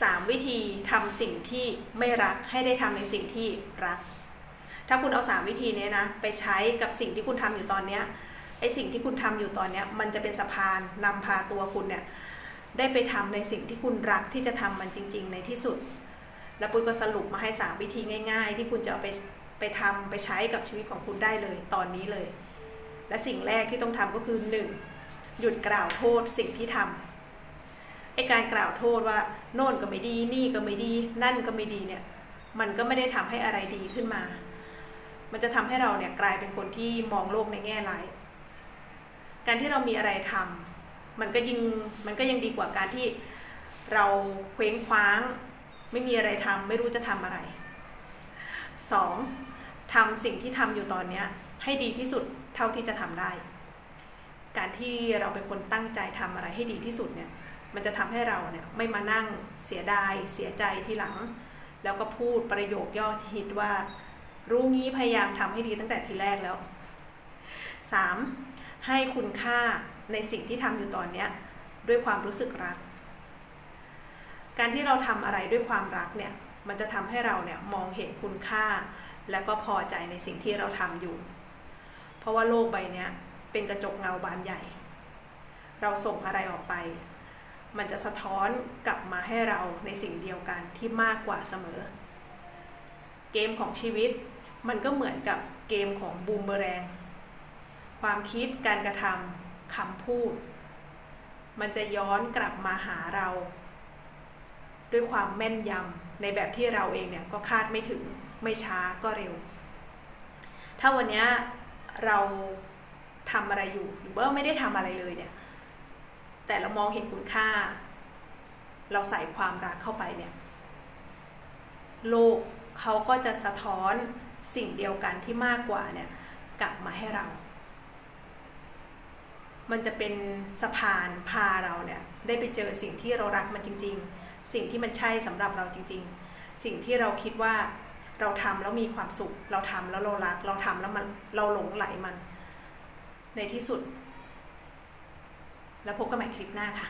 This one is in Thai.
3 วิธีทำสิ่งที่ไม่รักให้ได้ทำในสิ่งที่รัก ถ้าคุณเอา 3 วิธีนี้นะไปใช้กับสิ่งที่คุณทำอยู่ตอนเนี้ยไอสิ่งที่คุณทำอยู่ตอนเนี้ยมันจะเป็นสะพานนำพาตัวคุณเนี่ยได้ไปทำในสิ่งที่คุณรักที่จะทำมันจริง ๆ ในที่สุด แล้วปุ้ยก็สรุปมาให้ 3 วิธีง่าย ๆ ที่คุณจะเอาไปไปทำไปใช้กับชีวิตของคุณได้เลยตอนนี้เลย และสิ่งแรกที่ต้องทำก็คือ 1. หยุดกล่าวโทษสิ่งที่ทำ ไอการกล่าวโทษว่าโน่นก็ไม่ดี นี่ก็ไม่ดี นั่นก็ไม่ดีเนี่ย มันก็ไม่ได้ทำให้อะไรดีขึ้นมา มันจะทำให้เราเนี่ยกลายเป็นคนที่มองโลกในแง่ร้ายการที่เรามีอะไรทำมันก็ยิ่งมันก็ยังดีกว่าการที่เราเคว้งคว้าง ไม่มีอะไรทำไม่รู้จะทำอะไร 2. ทำสิ่งที่ทำอยู่ตอนนี้ให้ดีที่สุดเท่าที่จะทำได้ การที่เราเป็นคนตั้งใจทำอะไรให้ดีที่สุดเนี่ย มันจะทำให้เราเนี่ยไม่มานั่งเสียดายเสียใจทีหลัง แล้วก็พูดประโยคย่อฮิตว่า รู้งี้พยายามทำให้ดีตั้งแต่ทีแรกแล้ว 3. ให้คุณค่าในสิ่งที่ทำอยู่ตอนเนี้ด้วยความรู้สึกรัก การที่เราทำอะไรด้วยความรักเนี่ยมันจะทำให้เราเนี่ยมองเห็นคุณค่า แล้วก็พอใจในสิ่งที่เราทำอยู่ เพราะว่าโลกใบนี้เป็นกระจกเงาบานใหญ่ เราส่งอะไรออกไป มันจะสะท้อนกลับมาให้เราในสิ่งเดียวกันที่มากกว่าเสมอ เกมของชีวิตมันก็เหมือนกับเกมของบูมเบอแรง ความคิดการกระทำคำพูด มันจะย้อนกลับมาหาเรา ด้วยความแม่นยำในแบบที่เราเองเนี่ยก็คาดไม่ถึงไม่ช้าก็เร็ว ถ้าวันนี้เราทำอะไรอยู่หรือว่าไม่ได้ทำอะไรเลยเนี่ย แต่เรามองเห็นคุณค่า เราใส่ความรักเข้าไปเนี่ย โลกเขาก็จะสะท้อนสิ่งเดียวกันที่มากกว่าเนี่ยกลับมาให้เรา มันจะเป็นสะพานพาเราเนี่ยได้ไปเจอสิ่งที่เรารักมันจริง ๆ สิ่งที่มันใช่สำหรับเราจริง ๆ สิ่งที่เราคิดว่าเราทำแล้วมีความสุข เราทำแล้วเรารัก เราทำแล้วมันเราหลงไหลมัน ในที่สุด แล้วพบกันใหม่คลิปหน้าค่ะ